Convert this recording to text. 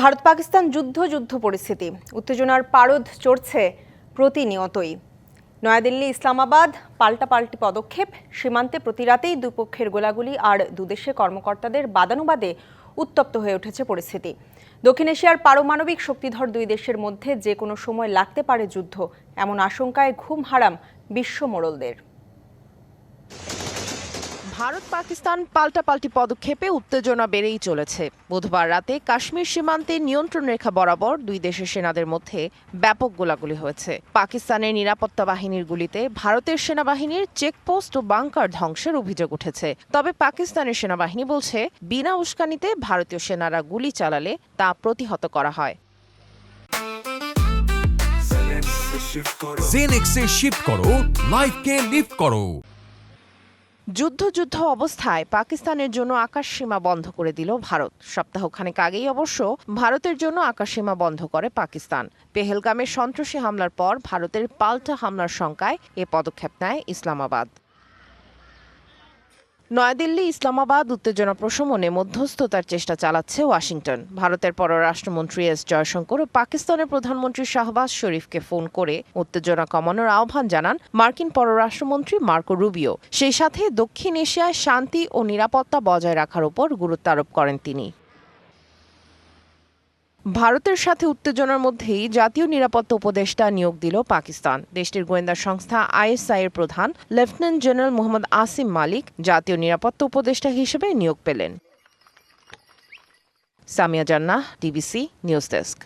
ভারত পাকিস্তান যুদ্ধ যুদ্ধ পরিস্থিতি। উত্তেজনার পারদ চড়ছে প্রতিনিয়তই। নয়াদিল্লি, ইসলামাবাদ, পাল্টাপাল্টি পদক্ষেপ। সীমান্তে প্রতিরাতেই দুপক্ষের গোলাগুলি আর দুদেশে কর্মকর্তাদের বাদানুবাদে উত্তপ্ত হয়ে উঠেছে পরিস্থিতি। দক্ষিণ এশিয়ার পারমাণবিক শক্তিধর দুই দেশের মধ্যে যে কোনো সময় লাগতে পারে যুদ্ধ, এমন আশঙ্কায় ঘুম হারাম বিশ্ব মোড়লদের। ভারত পাকিস্তান পাল্টাপাল্টি পদক্ষেপে উত্তেজনা বেড়েই চলেছে। বুধবার রাতে কাশ্মীর সীমান্তে নিয়ন্ত্রণ রেখা বরাবর দুই দেশের সেনাদের মধ্যে ব্যাপক গোলাগুলি হয়েছে। পাকিস্তানের নিরাপত্তা বাহিনীর গুলিতে ভারতের সেনাবাহিনীর চেকপোস্ট ও বাংকার ধ্বংসের অভিযোগ উঠেছে। তবে পাকিস্তানের সেনাবাহিনী বলছে, বিনা উস্কানিতে ভারতীয় সেনারা গুলি চালালে তা প্রতিহত করা হয়। জেনেক্সে শিফট করো। লাইফকে লিফট করো। যুদ্ধ যুদ্ধ অবস্থায় পাকিস্তানের জন্য আকাশ সীমা বন্ধ করে দিল ভারত। সপ্তাহখানেক আগেই অবশ্য ভারতের জন্য আকাশ সীমা বন্ধ করে পাকিস্তান। পেহেলগামের সন্ত্রাসী হামলার পর ভারতের পাল্টা হামলার শঙ্কায় এ পদক্ষেপ নেয় ইসলামাবাদ। নয়াদিল্লি ইসলামাবাদ উত্তেজনা প্রশমনে মধ্যস্থতার চেষ্টা চালাচ্ছে ওয়াশিংটন। ভারতের পররাষ্ট্রমন্ত্রী এস জয়শঙ্কর ও পাকিস্তানের প্রধানমন্ত্রী শাহবাজ শরীফকে ফোন করে উত্তেজনা কমানোর আহ্বান জানান মার্কিন পররাষ্ট্রমন্ত্রী মার্কো রুবিও। সেই সাথে দক্ষিণ এশিয়ায় শান্তি ও নিরাপত্তা বজায় রাখার উপর গুরুত্ব আরোপ করেন তিনি। ভারতের সাথে উত্তেজনার মধ্যেই জাতীয় নিরাপত্তা উপদেষ্টা নিয়োগ দিল পাকিস্তান। দেশটির গোয়েন্দা সংস্থা আইএসআই এর প্রধান লেফটেন্যান্ট জেনারেল মোহাম্মদ আসিম মালিক জাতীয় নিরাপত্তা উপদেষ্টা হিসেবে নিয়োগ পেলেন। সামিয়া জান্নাহ, ডিবিসি নিউজ ডেস্ক।